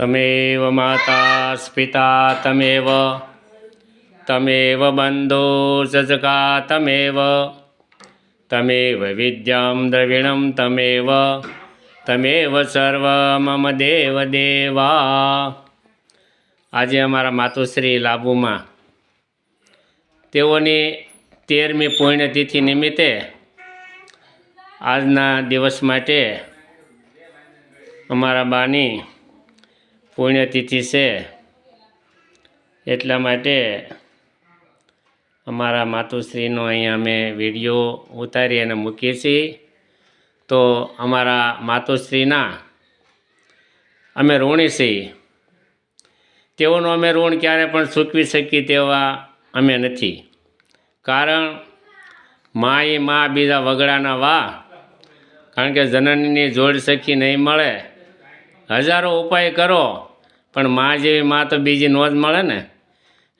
તમેવ માતા સ્પિતા તમેવ તમેવ બંધો સજકા તમેવ તમેવ વિદ્યામ દ્રવિણમ તમેવ તમેવ સર્વ મમ દેવ દેવા આજે અમારા માતુશ્રી લાભુમાં તેઓની તેરમી પુણ્યતિથિ નિમિત્તે આજના દિવસ માટે અમારા બાની પુણ્યતિથિ છે, એટલા માટે અમારા માતુશ્રીનો અહીંયા અમે વીડિયો ઉતારી અને મૂકીએ છીએ. તો અમારા માતુશ્રીના અમે ઋણી છીએ. તેઓનું અમે ઋણ ક્યારે પણ ચૂકવી શકીએ તેવા અમે નથી. કારણ મા એ મા બીજા વગડાના વા કારણ કે જનનીની જોડ સખી નહીં મળે. હજારો ઉપાય કરો. પણ મા જેવી મા તો બીજી ન જ મળે ને.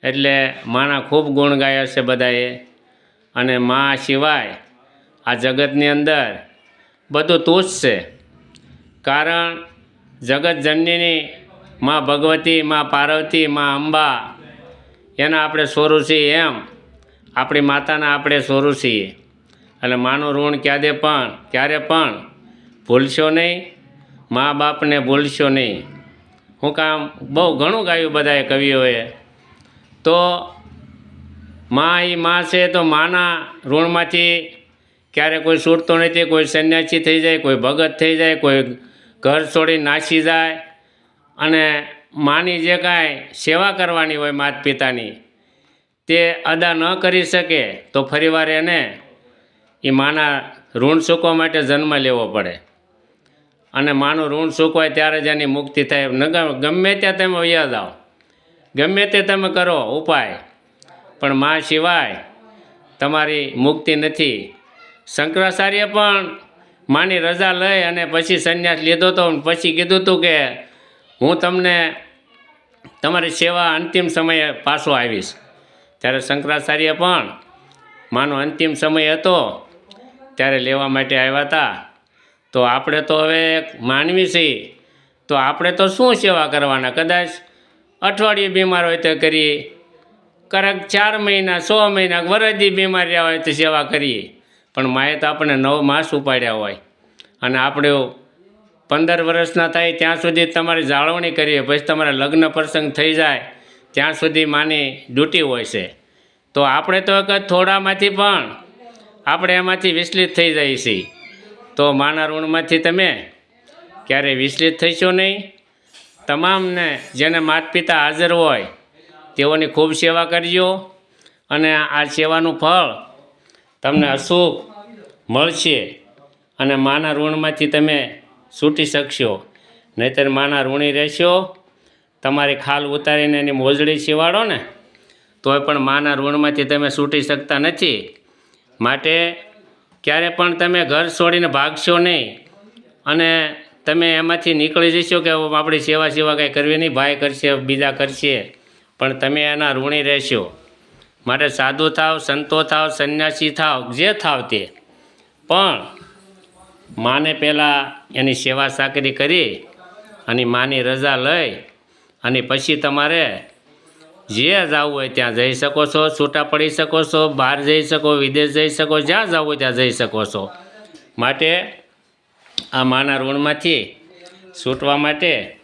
એટલે માના ખૂબ ગુણ ગાયા છે બધાએ. અને મા સિવાય આ જગતની અંદર બધું તું છે. કારણ જગત જનનીની મા ભગવતી, માં પાર્વતી, મા અંબા, એના આપણે સ્વરૂપ છીએ એમ. આપણી માતાના આપણે સ્વરૂપ છીએ. એટલે માનું ઋણ ક્યારે પણ ક્યારે પણ ભૂલશો નહીં. મા બાપને ભૂલશો નહીં. હું કામ બહુ ઘણું ગાયું બધાએ કવિઓએ. તો મા એ મા છે તો માના ઋણમાંથી ક્યારે કોઈ છૂટતો નથી, કોઈ સંન્યાસી થઈ જાય, કોઈ ભગત થઈ જાય, કોઈ ઘર છોડી નાસી જાય. અને માની જે કાંઈ સેવા કરવાની હોય માત પિતાની તે અદા ન કરી શકે તો ફરીવાર એને એ માના ઋણ ચૂકવા માટે જન્મ લેવો પડે. અને માનું ઋણ ચૂકવાય ત્યારે જ એની મુક્તિ થાય. ગમે ત્યાં તમે વયા જાઓ. ગમે તે તમે કરો, ઉપાય. પણ મા સિવાય તમારી મુક્તિ નથી. શંકરાચાર્ય પણ માની રજા લઈ અને પછી સંન્યાસ લીધો અને પછી કીધું હતું કે હું તમને તમારી સેવા અંતિમ સમયે પાછો આવીશ. ત્યારે શંકરાચાર્ય પણ માનો અંતિમ સમય હતો. ત્યારે લેવા માટે આવ્યા હતા. તો આપણે તો હવે માનવી છીએ. તો આપણે તો શું સેવા કરવાના? કદાચ અઠવાડિયે બીમાર હોય તો કરીએ. કરક ચાર મહિના છ મહિના વરદી બીમારી હોય તો સેવા કરીએ. પણ માએ તો આપણે નવ માસ ઉપાડ્યા હોય. અને આપણે પંદર વર્ષના થાય ત્યાં સુધી તમારી જાળવણી કરીએ. પછી તમારા લગ્ન પ્રસંગ થઈ જાય, ત્યાં સુધી માની ડ્યુટી હોય છે. તો આપણે તો એક થોડામાંથી પણ આપણે એમાંથી વિચલિત થઈ જઈએ છીએ. તો માના ઋણમાંથી તમે ક્યારેય વિચલિત થઈશો નહીં. તમામને જેને માતા પિતા હાજર હોય, તેઓની ખૂબ સેવા કરજો અને આ સેવાનું ફળ તમને અશુભ મળશે અને માના ઋણમાંથી તમે છૂટી શકશો. નહીંતર માના ઋણી રહેશો. તમારી ખાલ ઉતારીને એની મોજડી સીવાડો ને, તોય પણ માના ઋણમાંથી તમે છૂટી શકતા નથી. માટે ક્યારે પણ તમે ઘર છોડીને ભાગશો નહીં. અને તમે એમાંથી નીકળી જશો કે આપણી સેવા સેવા કંઈ કરવી નહીં, ભાઈ કરશે, બીજા કરશે. પણ તમે એના ઋણી રહેશો. માટે સાધુ થાવ, સંતો થાવ, સંન્યાસી થાવ, જે થાવ તે. પણ માને પહેલાં એની સેવા સાકરી કરી, અને માની રજા લઈ, અને પછી તમારે જે જવું હોય ત્યાં જઈ શકો છો, છૂટા પડી શકો છો, બહાર જઈ શકો, વિદેશ જઈ શકો, જ્યાં જવું હોય ત્યાં જઈ શકો છો. માટે આ માના ઋણમાંથી છૂટવા માટે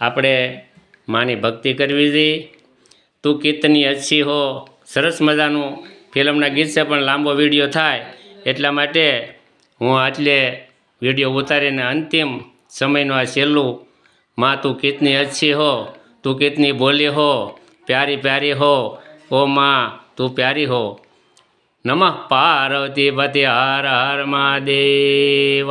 આપણે માની ભક્તિ કરવી જોઈએ. તું કીર્તની અચ્છી હો, સરસ મજાનું ફિલ્મના ગીત છે, પણ લાંબો વીડિયો થાય, એટલા માટે હું આટલે વીડિયો ઉતારીને અંતિમ સમયનું આ છેલ્લું, માં, તું કિતની અચ્છી હો, તું કિતની બોલી હો પ્યારી પ્યારી હો ઓ માં તું પ્યારી હો. નમઃ પાર્વતી પતિ હર હર મહાદેવ